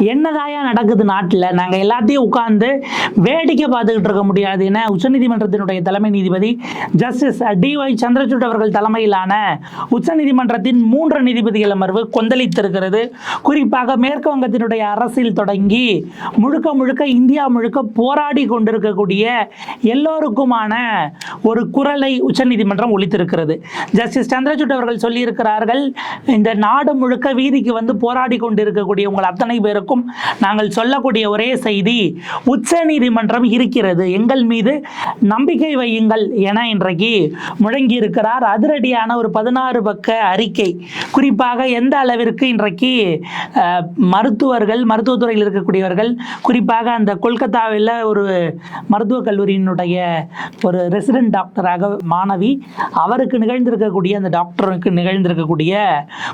என்னதாயா நடக்குது நாட்டில்? நாங்கள் எல்லாத்தையும் உட்கார்ந்து வேடிக்கை பார்த்துக்கிட்டு இருக்க முடியாது என உச்சநீதிமன்றத்தினுடைய தலைமை நீதிபதி ஜஸ்டிஸ் டிஒய் சந்திரசூட் அவர்கள் தலைமையிலான உச்சநீதிமன்றத்தின் மூன்று நீதிபதிகள் அமர்வு கொந்தளித்திருக்கிறது. குறிப்பாக மேற்கு வங்கத்தினுடைய அரசில் தொடங்கி முழுக்க முழுக்க இந்தியா முழுக்க போராடி கொண்டிருக்கக்கூடிய எல்லோருக்குமான ஒரு குரலை உச்சநீதிமன்றம் ஒழித்திருக்கிறது ஜஸ்டிஸ் சந்திரசூட் அவர்கள் சொல்லியிருக்கிறார்கள் இந்த நாடு முழுக்க வீதிக்கு வந்து போராடி கொண்டிருக்கக்கூடிய உங்கள் அத்தனை பேருக்கும் நாங்கள் சொல்லக்கூடிய ஒரே செய்தி உச்ச நீதிமன்றம் இருக்கிறது. எங்கள் மீது நம்பிக்கை வையுங்கள் என இன்றைக்கு முழங்கி இருக்கிறார் அதிரடியான ஒரு பதினாறு பக்க அறிக்கை. குறிப்பாக எந்த அளவிற்கு இன்றைக்கு மருத்துவர்கள் மருத்துவத்துறையில் இருக்கக்கூடியவர்கள் குறிப்பாக அந்த கொல்கத்தாவில் ஒரு மருத்துவக் கல்லூரியினுடைய ஒரு ரெசிடென்ட் டாக்டராக மாணவி அவருக்கு நிகழ்ந்திருக்கக்கூடிய அந்த டாக்டருக்கு நிகழ்ந்திருக்கக்கூடிய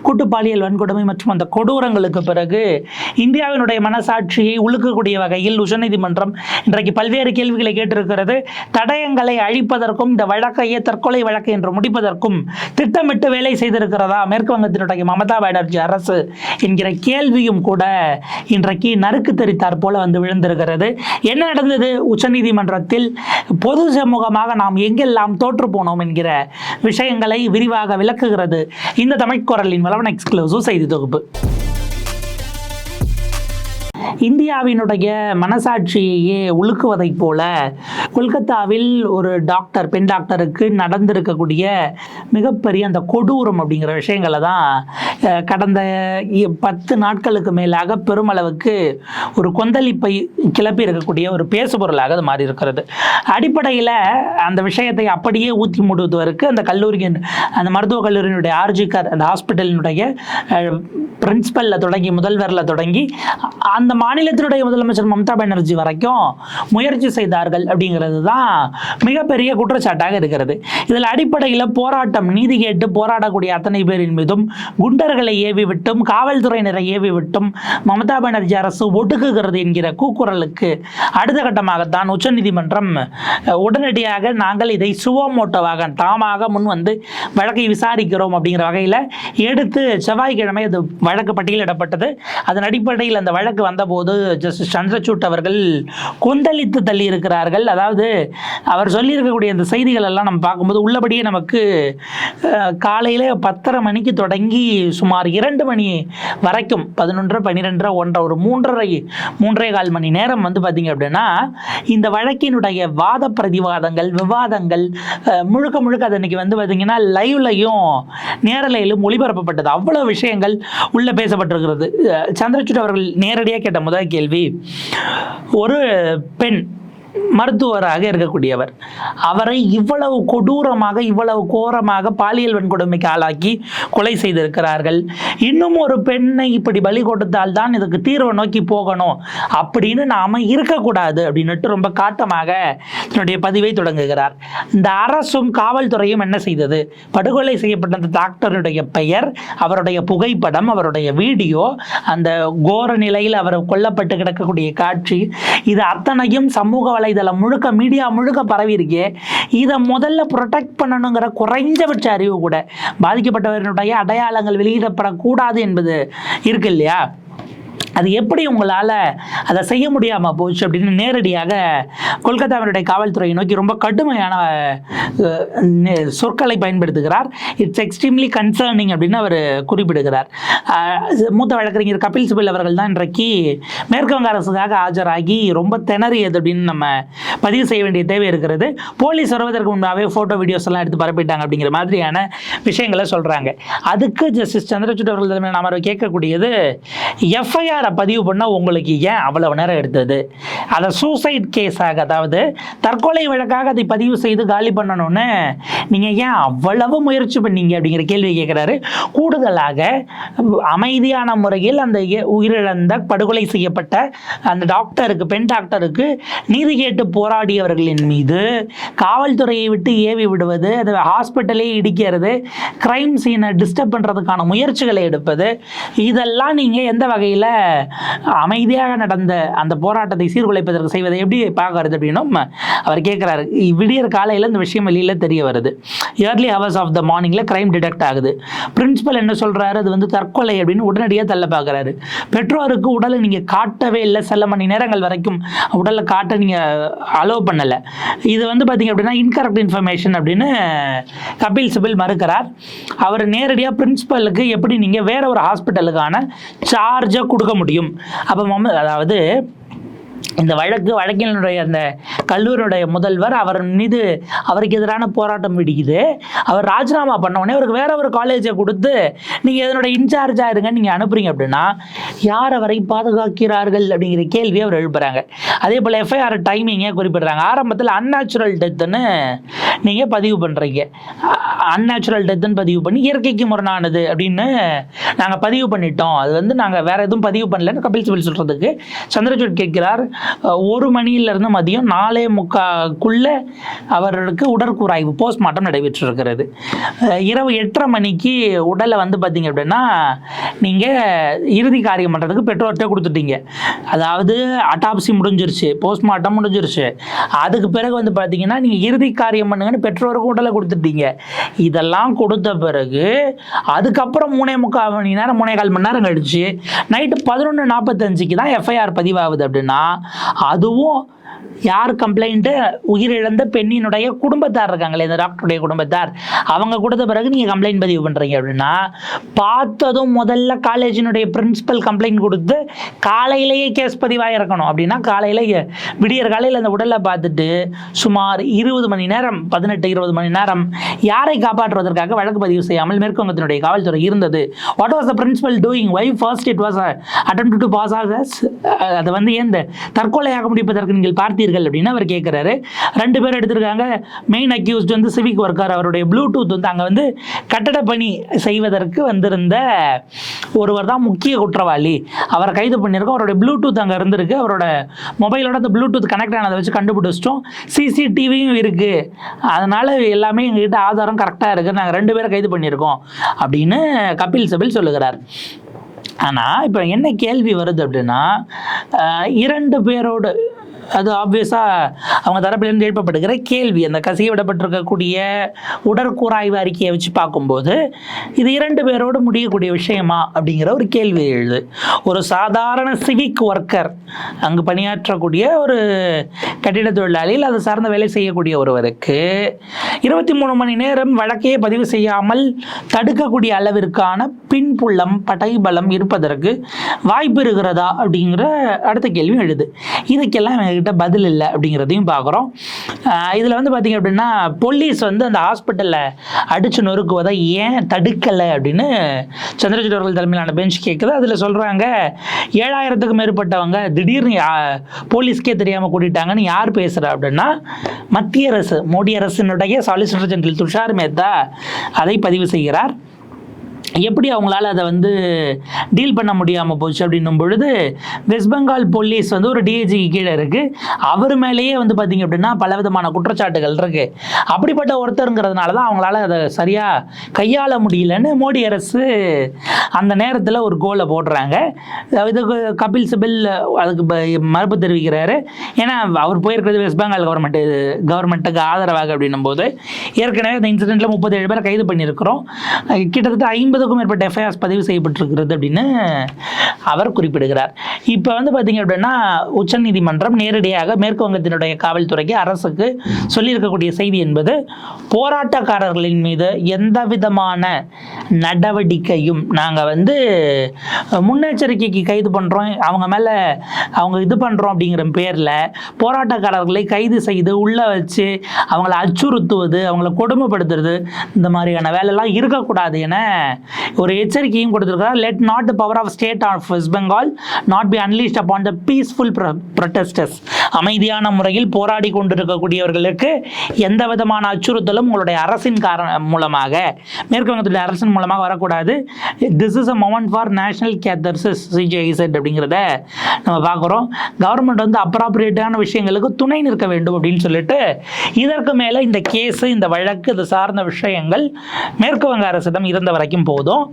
கூட்டுப்பாலியல் வன்கொடுமை மற்றும் அந்த கொடூரங்களுக்கு பிறகு இந்திய இந்தியாவினுடைய மனசாட்சியை உழுக்கக்கூடிய வகையில் உச்சநீதிமன்றம் இன்றைக்கு பல்வேறு கேள்விகளை கேட்டிருக்கிறது. தடயங்களை அழிப்பதற்கும் இந்த வழக்கையே தற்கொலை வழக்கு என்று முடிப்பதற்கும் திட்டமிட்டு வேலை செய்திருக்கிறதா? மேற்கு வங்கத்தினுடைய மமதா பானர்ஜி அரசு என்கிற கேள்வியும் கூட இன்றைக்கு நறுக்கு தெரித்தார் போல வந்து விழுந்திருக்கிறது. என்ன நடந்தது? உச்சநீதிமன்றத்தில் பொது சமூகமாக நாம் எங்கெல்லாம் தோற்று போனோம் என்கிற விஷயங்களை விரிவாக விளக்குகிறது இந்த தமிழ்குரலின் வளவன் எக்ஸ்க்ளூசிவ் செய்தி தொகுப்பு. இந்தியாவினுடைய மனசாட்சியையே உலுக்குவதைப் போல கொல்கத்தாவில் ஒரு டாக்டர் பெண் டாக்டருக்கு நடந்திருக்கக்கூடிய மிகப்பெரிய அந்த கொடூரம் அப்படிங்கிற விஷயங்களை தான் கடந்த இ- பத்து நாட்களுக்கு மேலாக பெருமளவுக்கு ஒரு கொந்தளிப்பை கிளப்பி இருக்கக்கூடிய ஒரு பேசுபொருளாக அது மாறி இருக்கிறது அடிப்படையில் அந்த விஷயத்தை அப்படியே ஊற்றி மூடுவதற்கு அந்த கல்லூரியின் அந்த மருத்துவக் கல்லூரியினுடைய ஆர்ஜிகர் அந்த ஹாஸ்பிட்டலினுடைய பிரின்சிபலில் தொடங்கி முதல்வரில் தொடங்கி அந்த மாநிலத்தினுடைய முதலமைச்சர் மம்தா பானர்ஜி வரைக்கும் முயற்சி செய்தார்கள் அப்படிங்கிறது தான் மிகப்பெரிய குற்றச்சாட்டாக இருக்கிறது. இதில் அடிப்படையில் போராட்டம் நீதி கேட்டு போராடக்கூடிய அத்தனை பேரின் மீதும் குண்டர்களை ஏவி விட்டும் காவல்துறையினரை ஏவி விட்டும் மமதா பானர்ஜி அரசு ஒடுக்குகிறது என்கிற கூக்குரலுக்கு அடுத்த கட்டமாகத்தான் உச்சநீதிமன்றம் உடனடியாக நாங்கள் இதை சுவமோட்டோவாக தாமாக முன் வந்து வழக்கை விசாரிக்கிறோம் அப்படிங்கிற வகையில் எடுத்து செவ்வாய்க்கிழமை அது வழக்கு பட்டியலிடப்பட்டது. அதன் அடிப்படையில் அந்த வழக்கு வந்த போது ஜஸ்டிஸ் சந்திரசூட் அவர்கள் கொந்தளித்து தள்ளி இருக்கிறார்கள் அதாவது அவர் சொல்லியிருக்கக்கூடிய அந்த செய்திகள் எல்லாம் நம்ம பார்க்கும்போது உள்ளபடியே நமக்கு காலையில் பத்தரை மணிக்கு தொடங்கி சுமார் இரண்டு மணி வரைக்கும் பதினொன்று பன்னிரெண்டரை ஒன்றரை ஒரு மூன்றரை மூன்றே கால் மணி நேரம் வந்து பார்த்தீங்க அப்படின்னா இந்த வழக்கினுடைய வாத பிரதிவாதங்கள் விவாதங்கள் முழுக்க முழுக்க அது இன்னைக்கு வந்து பார்த்தீங்கன்னா லைவ்லையும் நேரலையிலும் ஒளிபரப்பப்பட்டது. அவ்வளோ விஷயங்கள் உள்ளே பேசப்பட்டிருக்கிறது. சந்திரசூட் அவர்கள் நேரடியாக கேட்ட முதல் கேள்வி. ஒரு பெண் மருத்துவராக இருக்கக்கூடியவர். அவரை இவ்வளவு கொடூரமாக இவ்வளவு கோரமாக பாலியல் வன்கொடுமைக்கு ஆளாக்கி கொலை செய்திருக்கிறார்கள். இன்னும் ஒரு பெண்ணை இப்படி பலி கொடுத்தால் தான் இதுக்கு தீர்வை நோக்கி போகணும். அப்படின்னு நாம இருக்கக்கூடாது அப்படின்னுட்டு ரொம்ப காட்டமாக தன்னுடைய பதிவை தொடங்குகிறார். இந்த அரசும் காவல்துறையும் என்ன செய்தது? படுகொலை செய்யப்பட்ட அந்த டாக்டருடைய பெயர் அவருடைய புகைப்படம் அவருடைய வீடியோ அந்த கோர நிலையில் அவர் கொல்லப்பட்டு கிடக்கக்கூடிய காட்சி இது அத்தனையும் சமூக வலைதளம் முழுக்க மீடியா முழுக்க பரவி இருக்கே. இதை முதல்ல ப்ரொடெக்ட் பண்ணணுங்கிற குறைஞ்சபட்ச அறிவு கூட பாதிக்கப்பட்டவர்களுடைய அடையாளங்கள் வெளியிடப்படக்கூடாது என்பது இருக்கு இல்லையா? அது எப்படி உங்களால் அதை செய்ய முடியாமல் போச்சு அப்படின்னு நேரடியாக கொல்கத்தாவினுடைய காவல்துறையை நோக்கி ரொம்ப கடுமையான சொற்களை பயன்படுத்துகிறார். இட்ஸ் எக்ஸ்ட்ரீம்லி கன்சர்னிங் அப்படின்னு அவர் குறிப்பிடுகிறார். மூத்த வழக்கறிஞர் கபில் சிபில் அவர்கள் தான் இன்றைக்கு மேற்கு வங்க அரசுக்காக ஆஜராகி ரொம்ப திணறியது அப்படின்னு நம்ம பதிவு செய்ய வேண்டிய தேவை இருக்கிறது. போலீஸ் வருவதற்கு முன்பாகவே ஃபோட்டோ வீடியோஸ் எல்லாம் எடுத்து பரப்பிட்டாங்க அப்படிங்கிற மாதிரியான விஷயங்களை சொல்கிறாங்க அதுக்கு ஜஸ்டிஸ் சந்திரசூட் அவர்கள் தலைமையில் நாம கேட்கக்கூடியது எஃப்ஐஆர் பதிவு பண்ண உங்களுக்கு ஏன் அவ்வளவு நேரம் எடுத்தது? அதை சூசைட் கேஸாக அதாவது தற்கொலை வழக்காக அதை பதிவு செய்து காலி பண்ணணும்னு நீங்கள் ஏன் அவ்வளவு முயற்சி பண்ணீங்க அப்படிங்கிற கேள்வி கேட்குறாரு. கூடுதலாக அமைதியான முறையில் அந்த உயிரிழந்த படுகொலை செய்யப்பட்ட அந்த டாக்டருக்கு பெண் டாக்டருக்கு நீதி கேட்டு போராடியவர்களின் மீது காவல்துறையை விட்டு ஏவி விடுவது அது ஹாஸ்பிட்டலே இடிக்கிறது கிரைம் சீனை டிஸ்டர்ப் பண்ணுறதுக்கான முயற்சிகளை எடுப்பது இதெல்லாம் நீங்கள் எந்த வகையில் அமைதியாக நடந்த அந்த போராட்டத்தை சீர்குலைப்பதற்கு செய்வதை எப்படி பார்க்கறது அப்படின்னும் அவர் கேட்குறாரு விடியற் காலையில் இந்த விஷயம் வெளியில் தெரிய வருது. இயர்லி ஹவர்ஸ் ஆஃப் த மார்னிங்கில் கிரைம் டிடெக்ட் ஆகுது. பிரின்சிபல் என்ன சொல்கிறாரு அது வந்து தற்கொலை அப்படின்னு உடனடியாக தள்ள பார்க்குறாரு. பெற்றோருக்கு உடலை நீங்கள் காட்டவே இல்லை. சில மணி நேரங்கள் வரைக்கும் உடலை காட்ட நீங்கள் அலோவ் பண்ணலை. இது வந்து பார்த்தீங்க அப்படின்னா இன்கரெக்ட் இன்ஃபர்மேஷன் அப்படின்னு கபில் சிபில் மறுக்கிறார். அவர் நேரடியாக பிரின்சிபலுக்கு எப்படி நீங்கள் வேற ஒரு ஹாஸ்பிட்டலுக்கான சார்ஜை கொடுக்க முடியும்? முடியும். அப்போ மம அதாவது இந்த வழக்கு வழக்கினுடைய அந்த கல்லூரியுடைய முதல்வர் அவர் மீது அவருக்கு எதிரான போராட்டம் விடிக்குது. அவர் ராஜினாமா பண்ண உடனே அவருக்கு வேற ஒரு காலேஜை கொடுத்து நீங்கள் இதனுடைய இன்சார்ஜாக இருங்க நீங்கள் அனுப்புறீங்க அப்படின்னா யார் அவரை பாதுகாக்கிறார்கள் அப்படிங்கிற கேள்வியை அவர் எழுப்புறாங்க. அதே போல் எஃப்ஐஆர் டைமிங்கே குறிப்பிடுறாங்க. ஆரம்பத்தில் அன்நேச்சுரல் டெத்துன்னு நீங்கள் பதிவு பண்ணுறீங்க அன்நேச்சுரல் டெத்துன்னு பதிவு பண்ணி இயற்கைக்கு முரணானது அப்படின்னு நாங்கள் பதிவு பண்ணிட்டோம். அது வந்து நாங்கள் வேற எதுவும் பதிவு பண்ணலன்னு கபில் சிபில் சொல்கிறதுக்கு சந்திரசூட் கேட்கிறார். ஒரு மணியிலிருந்து மதியம் நாலே முக்காக்குள்ளே அவர்களுக்கு உடற்கூறாய்வு போஸ்ட்மார்ட்டம் நடைபெற்றிருக்கிறது. இரவு எட்டரை மணிக்கு உடலை வந்து பார்த்தீங்க அப்படின்னா நீங்கள் இறுதி காரியம் பண்ணுறதுக்கு பெற்றோர்கிட்ட கொடுத்துட்டீங்க. அதாவது அட்டாப்சி முடிஞ்சிருச்சு போஸ்ட்மார்ட்டம் முடிஞ்சிருச்சு. அதுக்கு பிறகு வந்து பார்த்தீங்கன்னா நீங்கள் இறுதி காரியம் பண்ணுங்கன்னு பெற்றோருக்கு உடலை கொடுத்துட்டீங்க. இதெல்லாம் கொடுத்த பிறகு அதுக்கப்புறம் மூணே முக்கால் மணி நேரம் மூணே கால் மணி நேரம் கழிச்சு நைட்டு பதினொன்று நாற்பத்தஞ்சுக்கு தான் எஃப்ஐஆர் பதிவாகுது அப்படின்னா அதுவும் யார் கம்ப்ளைண்ட்டு உயிரிழந்த பெண்ணினுடைய குடும்பத்தார் இருக்காங்களே இந்த டாக்டருடைய குடும்பத்தார். அவங்க கொடுத்த பிறகு நீங்கள் கம்ப்ளைண்ட் பதிவு பண்ணுறீங்க அப்படின்னா பார்த்ததும் முதல்ல காலேஜினுடைய பிரின்ஸிபல் கம்ப்ளைண்ட் கொடுத்து காலையிலேயே கேஸ் பதிவாக இருக்கணும் அப்படின்னா காலையில் விடியற் காலையில் அந்த உடலை பார்த்துட்டு சுமார் இருபது மணி நேரம் பதினெட்டு இருபது மணி நேரம் யாரை காப்பாற்றுவதற்காக வழக்கு பதிவு செய்யாமல் மேற்குவங்கத்தினுடைய காவல்துறை இருந்தது. What was the principal doing why first it was attempt to pass as அதை வந்து ஏன் இந்த தற்கொலையாக முடிப்பதற்கு நீங்கள் பார்த்தீர்கள் அப்படின்னு அவர் கேட்குறாரு ரெண்டு பேர் எடுத்திருக்காங்க. மெயின் அக்யூஸ்ட் வந்து சிவிக் ஒர்க்கர் அவருடைய ப்ளூடூத் வந்து அங்கே வந்து கட்டட பணி செய்வதற்கு வந்திருந்த ஒருவர் தான் முக்கிய குற்றவாளி. அவரை கைது பண்ணியிருக்கோம். அவருடைய ப்ளூடூத் அங்கே இருந்திருக்கு. அவரோட மொபைலோட அந்த ப்ளூடூத் கனெக்ட் ஆனதை வச்சு கண்டுபிடிச்சிட்டோம். சிசிடிவியும் இருக்குது அதனால் எல்லாமே எங்ககிட்ட ஆதாரம் கரெக்டாக இருக்குது நாங்கள் ரெண்டு பேரை கைது பண்ணியிருக்கோம் அப்படின்னு கபில் சிபில் சொல்லுகிறார். ஆனால் இப்போ என்ன கேள்வி வருது அப்படின்னா இரண்டு பேரோடு அது ஆப்வியஸாக அவங்க தரப்பிலிருந்து எழுப்பப்படுகிற கேள்வி. அந்த கசிய விடப்பட்டிருக்கக்கூடிய உடற்கூறாய்வு அறிக்கையை வச்சு பார்க்கும்போது இது இரண்டு பேரோடு முடியக்கூடிய விஷயமா அப்படிங்கிற ஒரு கேள்வி எழுது. ஒரு சாதாரண சிவிக் ஒர்க்கர் அங்கு பணியாற்றக்கூடிய ஒரு கட்டிட தொழிலாளியில் அது சார்ந்த வேலை செய்யக்கூடிய ஒருவருக்கு இருபத்தி மூணு மணி நேரம் வழக்கையே பதிவு செய்யாமல் தடுக்கக்கூடிய அளவிற்கான பின்புள்ளம் படைபலம் இருப்பதற்கு வாய்ப்பு இருக்கிறதா அப்படிங்கிற அடுத்த கேள்வி எழுது. இதுக்கெல்லாம் எங்ககிட்ட பதில் இல்லை அப்படிங்கிறதையும் பார்க்குறோம் இதில் வந்து பார்த்திங்க அப்படின்னா போலீஸ் வந்து அந்த ஹாஸ்பிட்டலில் அடித்து நொறுக்குவதை ஏன் தடுக்கலை அப்படின்னு சந்திரஜித் அவர்கள் தலைமையிலான பெஞ்ச் கேட்குது அதில் சொல்கிறாங்க ஏழாயிரத்துக்கும் மேற்பட்டவங்க திடீர்னு போலீஸ்க்கே தெரியாமல் கூட்டிட்டாங்கன்னு யார் பேசுகிறா அப்படின்னா மத்திய அரசு மோடி அரசினுடைய சாலிசிட்டர் ஜெனரல் துஷார் மேத்தா அதை பதிவு செய்கிறார். எப்படி அவங்களால அதை வந்து டீல் பண்ண முடியாமல் போச்சு அப்படின்னும் பொழுது வெஸ்ட் பெங்கால் போலீஸ் வந்து ஒரு டிஐஜிக்கு கீழே இருக்குது அவர் மேலேயே வந்து பார்த்திங்க அப்படின்னா பலவிதமான குற்றச்சாட்டுகள் இருக்குது அப்படிப்பட்ட ஒருத்தருங்கிறதுனால தான் அவங்களால அதை சரியாக கையாள முடியலன்னு மோடி அரசு அந்த நேரத்தில் ஒரு கோலை போடுறாங்க. இதுக்கு கபில் சிபில் அதுக்கு ப- மறுப்பு தெரிவிக்கிறாரு. ஏன்னா அவர் போயிருக்கிறது வெஸ்ட் பெங்கால் கவர்மெண்ட்டு கவர்மெண்ட்டுக்கு ஆதரவாக அப்படின்னும் போது ஏற்கனவே இந்த இன்சிடெண்ட்டில் முப்பத்தேழு பேர் கைது பண்ணியிருக்கிறோம். கிட்டத்தட்ட ஐம்பது ஐம்பதுக்கும் மேற்பட்ட எஃப்ஐஆர்ஸ் பதிவு செய்யப்பட்டிருக்கிறது அப்படின்னு அவர் குறிப்பிடுகிறார். இப்போ வந்து பார்த்தீங்க அப்படின்னா உச்சநீதிமன்றம் நேரடியாக மேற்கு வங்கத்தினுடைய காவல்துறைக்கு அரசுக்கு சொல்லியிருக்கக்கூடிய செய்தி என்பது போராட்டக்காரர்களின் மீது எந்த விதமான நடவடிக்கையும் நாங்கள் வந்து முன்னெச்சரிக்கைக்கு கைது பண்ணுறோம் அவங்க மேலே அவங்க இது பண்ணுறோம் அப்படிங்கிற பேரில் போராட்டக்காரர்களை கைது செய்து உள்ளே வச்சு அவங்கள அச்சுறுத்துவது அவங்கள கொடுமைப்படுத்துறது இந்த மாதிரியான வேலைலாம் இருக்கக்கூடாது என ஒரு எச்சரிக்கையும் கொடுத்துருக்காரு. Let not the power of state of West Bengal not be unleashed upon the peaceful protesters அமைதியான முறையில் போராடி கொண்டிருக்கக்கூடியவர்களுக்கு எந்த விதமான அச்சுறுத்தலும் உங்களுடைய அரசின் காரணம் மூலமாக மேற்கு வங்கத்துடைய அரசின் மூலமாக வரக்கூடாது. This is a moment for national catharsis CJI said அப்படிங்கிறத நம்ம பார்க்குறோம். கவர்மெண்ட் வந்து அப்ராப்ரியேட்டான விஷயங்களுக்கு துணை நிற்க வேண்டும் அப்படின்னு சொல்லிட்டு இதற்கு மேலே இந்த கேஸு இந்த வழக்கு இது சார்ந்த விஷயங்கள் மேற்கு வங்க அரசிடம் இருந்த வரைக்கும் போதும்.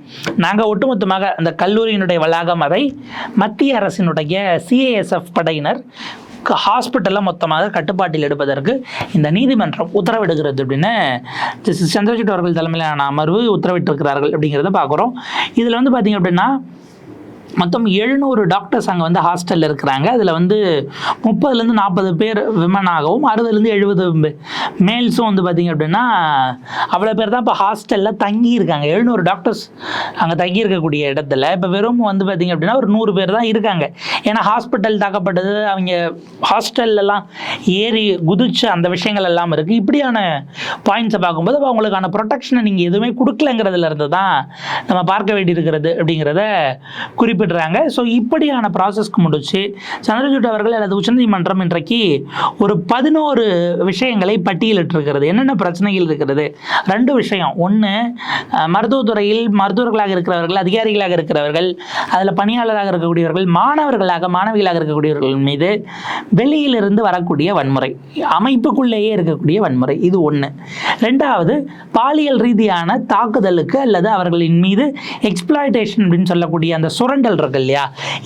நாங்கள் ஒட்டுமொத்தமாக அந்த கல்லூரியினுடைய வளாகம் அதை மத்திய அரசினுடைய சிஏஎஸ்எஃப் படையினர் ஹாஸ்பிட்டலில் மொத்தமாக கட்டுப்பாட்டில் எடுப்பதற்கு இந்த நீதிமன்றம் உத்தரவிடுகிறது அப்படின்னு ஜஸ்டிஸ் சந்திரசூட் அவர்கள் தலைமையிலான அமர்வு உத்தரவிட்டிருக்கிறார்கள் அப்படிங்கிறத பார்க்குறோம். இதில் வந்து பார்த்திங்க அப்படின்னா மொத்தம் எழுநூறு டாக்டர்ஸ் அங்கே வந்து ஹாஸ்டலில் இருக்கிறாங்க. அதில் வந்து முப்பதுலேருந்து நாற்பது பேர் விமனாகவும் அறுபதுலேருந்து எழுபது மேல்ஸும் வந்து பார்த்திங்க அப்படின்னா அவ்வளோ பேர் தான் இப்போ ஹாஸ்டலில் தங்கியிருக்காங்க எழுநூறு டாக்டர்ஸ் அங்கே தங்கியிருக்கக்கூடிய இடத்துல. இப்போ வெறும் வந்து பார்த்திங்க அப்படின்னா ஒரு நூறு பேர் தான் இருக்காங்க. ஏன்னா ஹாஸ்பிட்டல் தாக்கப்பட்டது அவங்க ஹாஸ்டல்லலாம் ஏறி குதிச்சு அந்த விஷயங்கள் எல்லாம் இருக்குது இப்படியான பாயிண்ட்ஸை பார்க்கும்போது அப்போ அவங்களுக்கான ப்ரொடெக்ஷனை நீங்கள் எதுவுமே கொடுக்கலங்கிறதுல இருந்து தான் நம்ம பார்க்க வேண்டியிருக்கிறது அப்படிங்கிறத குறிப்பிடுறாங்க ஸோ இப்படியான ப்ராசஸ்க்கு முடிச்சு சந்திரசூட் அவர்கள் அல்லது உச்சநீதிமன்றம் இன்றைக்கு ஒரு பதினோரு விஷயங்களை பட்டியலிட்டிருக்கிறது. என்னென்ன பிரச்சனைகள் இருக்கிறது? ரெண்டு விஷயம். ஒன்று மருத்துவத்துறையில் மருத்துவர்களாக இருக்கிறவர்கள் அதிகாரிகளாக இருக்கிறவர்கள் அதில் பணியாளராக இருக்கக்கூடியவர்கள் மாணவர்களாக மாணவிகளாக இருக்கக்கூடியவர்கள் மீது வெளியிலிருந்து வரக்கூடிய வன்முறை அமைப்புக்குள்ளேயே இருக்கக்கூடிய வன்முறை. இது ஒன்று ரெண்டாவது பாலியல் ரீதியான தாக்குதலுக்கு அல்லது அவர்களின் மீது எக்ஸ்பிளாய்டேஷன் அப்படின்னு சொல்லக்கூடிய அந்த சுரண்டல் இருக்கு இல்லையா?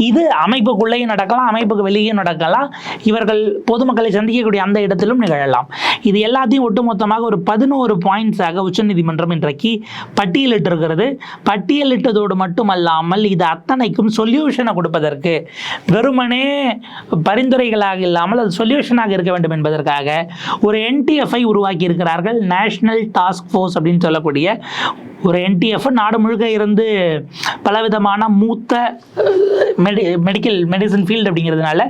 இது அமைப்புக்குள்ளேயும் நடக்கலாம் அமைப்புக்கு வெளியே நடக்கலாம். இவர்கள் பொதுமக்களை சந்திக்கக்கூடிய அந்த இடத்திலும் நிகழலாம். இது எல்லாத்தையும் ஒட்டுமொத்தமாக ஒரு பதினோரு பாயிண்ட்ஸாக உச்சநீதிமன்றம் இன்றைக்கு பட்டியலிட்டிருக்கிறது. பட்டியலிட்டதோடு மட்டுமல்லாமல் இது அத்தனைக்கும் சொல்யூஷனை கொடுப்பதற்கு வெறுமனே பரிந்துரைகளாக இல்லாமல் அது சொல்யூஷனாக இருக்க வேண்டும் என்பதற்காக ஒரு என்டிஎஃப்ஐ உருவாக்கி இருக்கிறார்கள் நேஷனல் டாஸ்க் ஃபோர்ஸ் அப்படின்னு சொல்லக்கூடிய ஒரு என்டிஎஃப் நாடு முழுக்க இருந்து பலவிதமான மூத்த மெடி மெடிக்கல் மெடிசன் ஃபீல்டு அப்படிங்கிறதுனால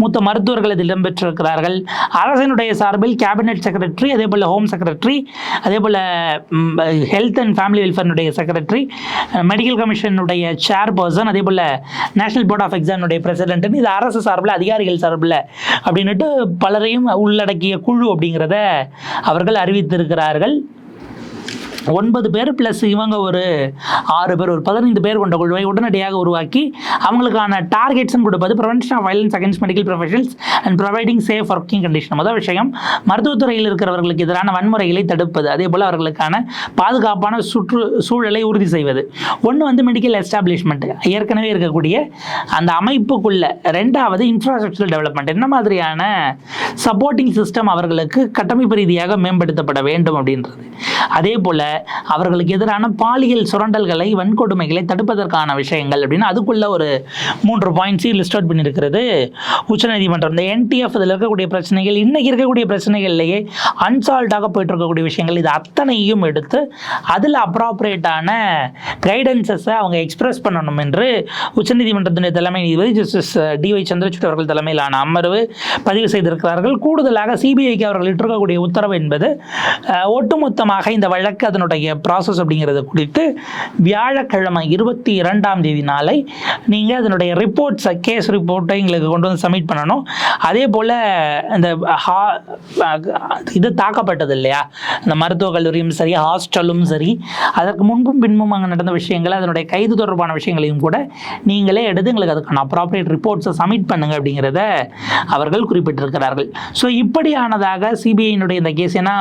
மூத்த மருத்துவர்கள் இதில் இடம்பெற்றிருக்கிறார்கள். அரசினுடைய சார்பில் கேபினெட் செக்ரட்டரி அதே போல் ஹோம் செக்ரட்டரி அதே போல் ஹெல்த் அண்ட் ஃபேமிலி வெல்ஃபேர்னுடைய செக்ரட்டரி மெடிக்கல் கமிஷனுடைய சேர்பர்சன் அதே போல் நேஷனல் போர்ட் ஆஃப் எக்ஸாமினுடைய பிரசிடென்ட்னு இது அரசு சார்பில் அதிகாரிகள் சார்பில் அப்படின்னுட்டு பலரையும் உள்ளடக்கிய குழு அப்படிங்கிறத அவர்கள் அறிவித்திருக்கிறார்கள். ஒன்பது பேர் ப்ளஸ் இவங்க ஒரு ஆறு பேர் ஒரு பதினைந்து பேர் கொண்ட குழுவை உடனடியாக உருவாக்கி அவங்களுக்கான டார்கெட்ஸும் கொடுப்பது prevention of violence against medical professionals and providing safe working condition முதல் விஷயம் மருத்துவத்துறையில் இருக்கிறவர்களுக்கு எதிரான வன்முறைகளை தடுப்பது. அதே போல் அவர்களுக்கான பாதுகாப்பான சுற்று சூழலை உறுதி செய்வது. ஒன்று வந்து மெடிக்கல் எஸ்டாப்ளிஷ்மெண்ட் ஏற்கனவே இருக்கக்கூடிய அந்த அமைப்புக்குள்ள. ரெண்டாவது இன்ஃப்ராஸ்ட்ரக்சர் டெவலப்மெண்ட் என்ன மாதிரியான சப்போர்ட்டிங் சிஸ்டம் அவர்களுக்கு கட்டமைப்பு ரீதியாக மேம்படுத்தப்பட வேண்டும் அப்படின்றது. அதே போல் அவர்களுக்கு எதிரான பாலியல் சுரண்டல்களை வன்கொடுமைகளை தடுப்பதற்கான விஷயங்கள் அப்படின்னு அதுக்குள்ள ஒரு மூன்று பாயிண்ட்ஸையும் லிஸ்ட் அவுட் பண்ணியிருக்கிறது. உச்சநீதிமன்றம் இந்த என்டிஎஃப் இதில் இருக்கக்கூடிய பிரச்சனைகள் இன்னைக்கு இருக்கக்கூடிய பிரச்சனைகள்லேயே அன்சால்வ்டாக போயிட்டு இருக்கக்கூடிய விஷயங்கள் இது அத்தனையும் எடுத்து அதில் அப்ராப்ரேட்டான கைடன்சஸை அவங்க எக்ஸ்பிரஸ் பண்ணணும் என்று உச்சநீதிமன்றத்தினுடைய தலைமை நீதிபதி ஜஸ்டிஸ் டிஒய் சந்திரசூட் அவர்கள் தலைமையிலான அமர்வு பதிவு செய்திருக்கிறார்கள். கூடுதலாக சிபிஐக்கு அவர்கள் இட்டிருக்கக்கூடிய உத்தரவு என்பது ஒட்டுமொத்தமாக இந்த வழக்கு அதனுடைய ப்ராசஸ் அப்படிங்கிறது குறித்து வியாழக்கிழமை இருபத்தி இரண்டாம் தேதி நாளை நீங்கள் அதனுடைய ரிப்போர்ட்ஸை கேஸ் ரிப்போர்ட்டை எங்களுக்கு கொண்டு வந்து சப்மிட் பண்ணணும். அதே போல் இந்த ஹா இது தாக்கப்பட்டது இல்லையா? இந்த மருத்துவக் கல்லூரியும் சரி ஹாஸ்டலும் சரி அதற்கு முன்பும் பின்பும் அங்கே நடந்த விஷயங்கள் அதனுடைய கைது தொடர்பான விஷயங்களையும் கூட நீங்களே எடுத்து எங்களுக்கு அதுக்கான அப்ராப்ரியேட் ரிப்போர்ட்ஸை சப்மிட் பண்ணுங்க அப்படிங்கிறத அவர்கள் குறிப்பிட்டிருக்கிறார்கள். ஸோ இப்படியானதாக சிபிஐனுடைய இந்த கேஸ் ஏன்னா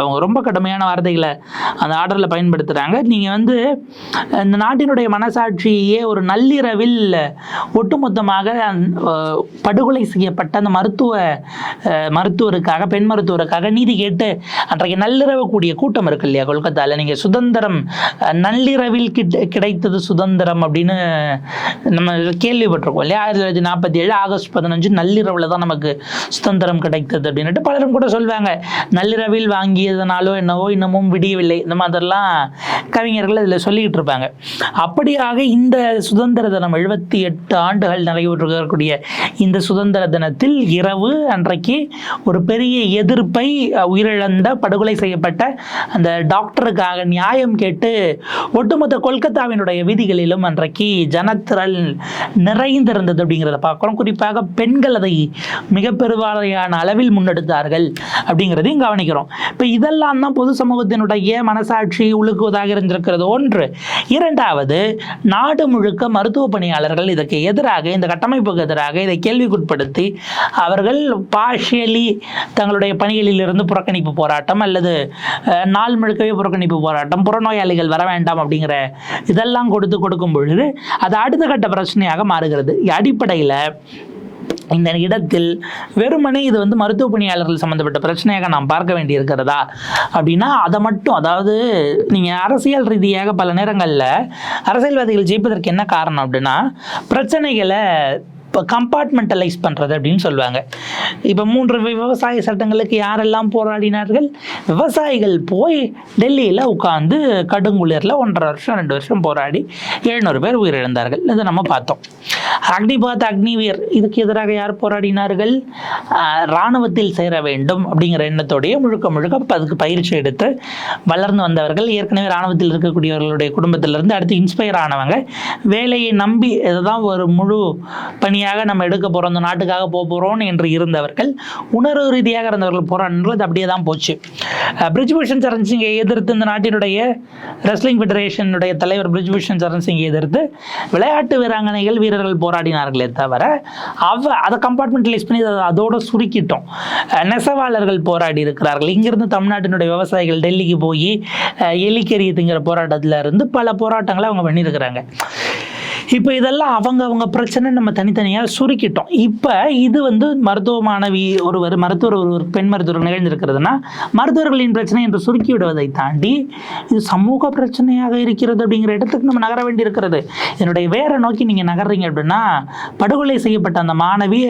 அவங்க ரொம்ப கடுமையான வார்த்தைகளை அந்த ஆர்டரில் பயன்படுத்துகிறாங்க நீங்கள் வந்து இந்த நாட்டினுடைய மனசாட்சியே ஒரு நள்ளிரவில் ஒட்டுமொத்தமாக படுகொலை செய்யப்பட்ட அந்த மருத்துவ மருத்துவருக்காக பெண் மருத்துவருக்காக நீதி கேட்டு அன்றைக்கு நள்ளிரவு கூடிய கூட்டம் இருக்கு இல்லையா கொல்கத்தாவில் நீங்கள் சுதந்திரம் நள்ளிரவில் கிட்ட கிடைத்தது சுதந்திரம் அப்படின்னு நம்ம கேள்விப்பட்டிருக்கோம் இல்லையா? ஆயிரத்தி தொள்ளாயிரத்தி நாற்பத்தி ஏழு ஆகஸ்ட் பதினஞ்சு நள்ளிரவில் தான் நமக்கு சுதந்திரம் கிடைத்தது அப்படின்ட்டு பலரும் கூட சொல்லுவாங்க நள்ளிரவில் வாங்கியதனாலோ என்னவோ இன்னமும் விடியவில்லை. இந்த மாதிரிலாம் கவிஞர்கள் இதில் சொல்லிக்கிட்டு இருப்பாங்க. அப்படியாக இந்த சுதந்திர தினம் எழுபத்தி எட்டு ஆண்டுகள் நிறைவுற்றிருக்கக்கூடிய இந்த சுதந்திர தினத்தில் இரவு அன்றைக்கு ஒரு பெரிய எதிர்ப்பை உயிரிழந்த படுகொலை செய்யப்பட்ட அந்த டாக்டருக்காக நியாயம் கேட்டு ஒட்டுமொத்த கொல்கத்தாவினுடைய வீதிகளிலும் அன்றைக்கு ஜனத்திரள் நிறைந்திருந்தது அப்படிங்கிறத பார்க்குறோம். குறிப்பாக பெண்கள் அதை மிக பெருவாரியான அளவில் முன்னெடுத்தார்கள் அப்படிங்கிறதையும் கவனிக்கிறோம். இப்போ இதெல்லாம் தான் பொது சமூகத்தினுடைய மனசாட்சி உழுக்குவதாக இருந்திருக்கிறது. ஒன்று. இரண்டாவது நாடு முழுக்க மருத்துவ பணியாளர்கள் இதற்கு எதிராக இந்த கட்டமைப்புக்கு எதிராக இதை கேள்விக்குட்படுத்தி அவர்கள் பார்ஷியலி தங்களுடைய பணிகளில் இருந்து புறக்கணிப்பு போராட்டம் அல்லது நாள் முழுக்கவே புறக்கணிப்பு போராட்டம் புறநோயாளிகள் வர வேண்டாம் அப்படிங்கிற இதெல்லாம் கொடுத்து கொடுக்கும் பொழுது அது அடுத்த கட்ட பிரச்சனையாக மாறுகிறது. அடிப்படையில் இந்த இடத்தில் வெறுமனே இது வந்து மருத்துவ பணியாளர்கள் சம்மந்தப்பட்ட பிரச்சனையாக நாம் பார்க்க வேண்டியிருக்கிறதா? அப்படின்னா அதை மட்டும் அதாவது நீங்கள் அரசியல் ரீதியாக பல நேரங்களில் அரசியல்வாதிகள் ஜெயிப்பதற்கு என்ன காரணம் அப்படின்னா பிரச்சனைகளை இப்போ கம்பார்ட்மெண்டலைஸ் பண்ணுறது அப்படின்னு சொல்லுவாங்க. இப்போ மூன்று விவசாய சட்டங்களுக்கு யாரெல்லாம் போராடினார்கள்? விவசாயிகள் போய் டெல்லியில் உட்காந்து கடுங்குளிரில் ஒன்றரை வருஷம் ரெண்டு வருஷம் போராடி எழுநூறு பேர் உயிரிழந்தார்கள். இதை நம்ம பார்த்தோம். அக்னிபாத் அக்னிவீர் இதுக்கு எதிராக யார் போராடினார்கள்? இராணுவத்தில் சேர வேண்டும் அப்படிங்கிற எண்ணத்தோடைய முழுக்க முழுக்க அதுக்கு பயிற்சி எடுத்து வளர்ந்து வந்தவர்கள். ஏற்கனவே இராணுவத்தில் இருக்கக்கூடியவர்களுடைய குடும்பத்திலிருந்து அடுத்து இன்ஸ்பயர் ஆனவங்க. வேலையை நம்பி இதுதான் ஒரு முழு பணியாக நம்ம எடுக்க போகிறோம் இந்த நாட்டுக்காக போக போகிறோம் என்று இருந்தவர்கள் உணர்வு ரீதியாக இருந்தவர்கள் போராடினர்கள் அப்படியே தான் போச்சு. பிரிஜ்பூஷன் சரண் சிங்கை எதிர்த்து இந்த நாட்டினுடைய ரெஸ்லிங் ஃபெடரேஷனுடைய தலைவர் பிரிஜ்பூஷன் சரண் சிங்கை எதிர்த்து விளையாட்டு வீராங்கனைகள் வீரர்கள் போராடினார்களே தவிர அவ அதை கம்பார்ட்மெண்டலைஸ் பண்ணி அதை அதோட சுருக்கிட்டோம். நெசவாளர்கள் போராடி இருக்கிறார்கள். இங்கிருந்து தமிழ்நாட்டினுடைய விவசாயிகள் டெல்லிக்கு போய் எலிக்கறி திங்கிற போராட்டத்தில் இருந்து பல போராட்டங்களை அவங்க பண்ணியிருக்கிறாங்க. இப்போ இதெல்லாம் அவங்க அவங்க பிரச்சனை நம்ம தனித்தனியாக சுருக்கிட்டோம். இப்போ இது வந்து மருத்துவ மாணவி ஒருவர் மருத்துவர் ஒருவர் பெண் மருத்துவர் நிகழ்ந்திருக்கிறதுனா மருத்துவர்களின் பிரச்சனை என்று சுருக்கி விடுவதை தாண்டி இது சமூக பிரச்சனையாக இருக்கிறது அப்படிங்கிற இடத்துக்கு நம்ம நகர வேண்டியிருக்கிறது. என்னுடைய வேற நோக்கி நீங்கள் நகர்றீங்க அப்படின்னா படுகொலை செய்யப்பட்ட அந்த மாணவி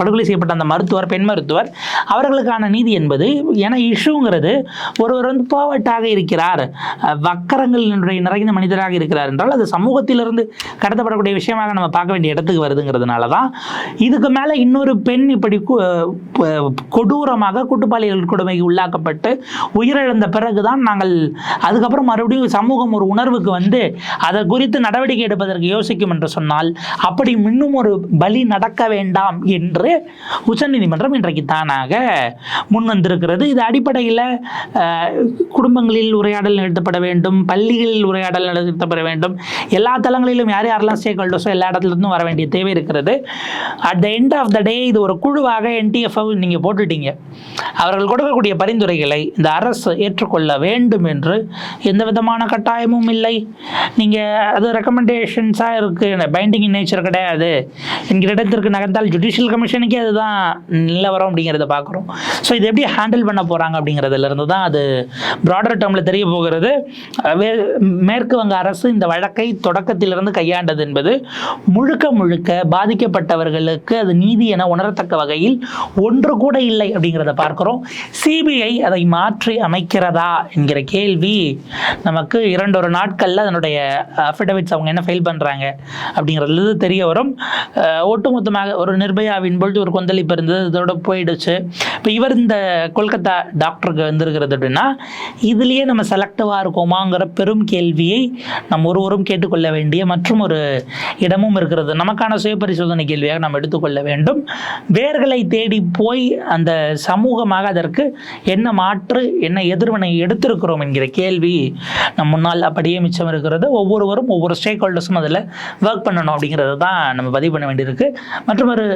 படுகொலை செய்யப்பட்ட அந்த மருத்துவர் பெண் மருத்துவர் அவர்களுக்கான நீதி என்பது ஏன்னா இஷ்யூங்கிறது ஒருவர் வந்து பாவட்டாக இருக்கிறார். வக்கரங்கள் நிறைந்த மனிதராக இருக்கிறார் என்றால் அது சமூகத்திலிருந்து கடத்தப்படக்கூடிய விஷயமாக நம்ம பார்க்க வேண்டிய இடத்துக்கு வருதுங்கிறதுனால தான் இதுக்கு மேலே இன்னொரு பெண் இப்படி கொடூரமாக கூட்டுப்பாலியல் கொடுமைக்கு உள்ளாக்கப்பட்டு உயிரிழந்த பிறகு தான் நாங்கள் அதுக்கப்புறம் மறுபடியும் சமூகம் ஒரு உணர்வுக்கு வந்து அதை குறித்து நடவடிக்கை எடுப்பதற்கு யோசிக்கும் என்று சொன்னால் அப்படி இன்னும் ஒரு பலி நடக்க வேண்டாம் என்று உச்சநீதிமன்றம் இன்றைக்கு தானாக முன் வந்திருக்கிறது இது அடிப்படையில் குடும்பங்களில் உரையாடல் நிகழ்த்தப்பட வேண்டும் பள்ளிகளில் உரையாடல் நிகழ்த்தப்பட வேண்டும். எல்லா தளங்களிலும் யார் யாரெல்லாம் ஸ்டேக் ஹோல்டர்ஸோ எல்லா இடத்துலேருந்தும் வர வேண்டிய தேவை இருக்கிறது. At the end of the day இது ஒரு குழுவாக என்டிஎஃப் நீங்கள் போட்டுட்டீங்க. அவர்கள் கொடுக்கக்கூடிய பரிந்துரைகளை இந்த அரசு ஏற்றுக்கொள்ள வேண்டும் என்று எந்த விதமான கட்டாயமும் இல்லை. நீங்கள் அது ரெக்கமெண்டேஷன்ஸாக இருக்குது பைண்டிங் நேச்சர் கிடையாது. என்கிற இடத்திற்கு நகர்ந்தால் ஜுடிஷியல் கமிஷனுக்கே அதுதான் நிலவரம் அப்படிங்கிறத பார்க்குறோம் ஸோ இது எப்படி ஹேண்டில் பண்ண போகிறாங்க அப்படிங்கிறதுலேருந்து தான் அது ப்ராடர் டேர்மில் தெரிய போகிறது. மேற்கு வங்க அரசு இந்த வழக்கை தொடக்கத்திலிருந்து கையாண்டு கண்டது என்பது முழுக்க முழுக்க பாதிக்கப்பட்டவர்களுக்கு அது நீதி என உணரத்தக்க வகையில் ஒன்று கூட இல்லை அப்படிங்கிறத பார்க்கிறோம். சிபிஐ அதை மாற்றி அமைக்கிறதா என்கிற கேள்வி நமக்கு இரண்டொரு நாட்களில் அதனுடைய அஃபிடவிட்ஸ் அவங்க என்ன ஃபைல் பண்ணுறாங்க அப்படிங்கிறது தெரிய வரும். ஒட்டுமொத்தமாக ஒரு நிர்பயாவின் பொழுது ஒரு கொந்தளிப்பு இருந்தது இதோட போயிடுச்சு. இப்போ இவர் இந்த கொல்கத்தா டாக்டருக்கு வந்திருக்கிறது அப்படின்னா இதுலேயே நம்ம செலக்டிவாக இருக்கோமாங்கிற பெரும் கேள்வியை நம் ஒருவரும் கேட்டுக்கொள்ள வேண்டிய மற்றும் ஒரு ஒரு இடமும் இருக்கிறது. நமக்கான சுய பரிசோதனை கேள்வியாக நாம் எடுத்துக்கொள்ள வேண்டும். வேர்களை தேடி போய் அந்த சமூகமாக அதற்கு என்ன மாற்று என்ன எதிர்வினை எடுத்திருக்கிறோம் என்கிற கேள்வி நம் முன்னால் அப்படியே மிச்சம் இருக்கிறது. ஒவ்வொருவரும் ஒவ்வொரு ஸ்டேக் ஹோல்டர்ஸும் அதில் ஒர்க் பண்ணணும் அப்படிங்கிறது தான் நம்ம பதிவு பண்ண வேண்டியிருக்கு. மற்றும் ஒரு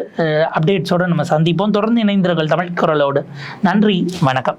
அப்டேட்ஸோடு நம்ம சந்திப்போம். தொடர்ந்து இணைந்திருங்கள் தமிழ் குரலோடு. நன்றி வணக்கம்.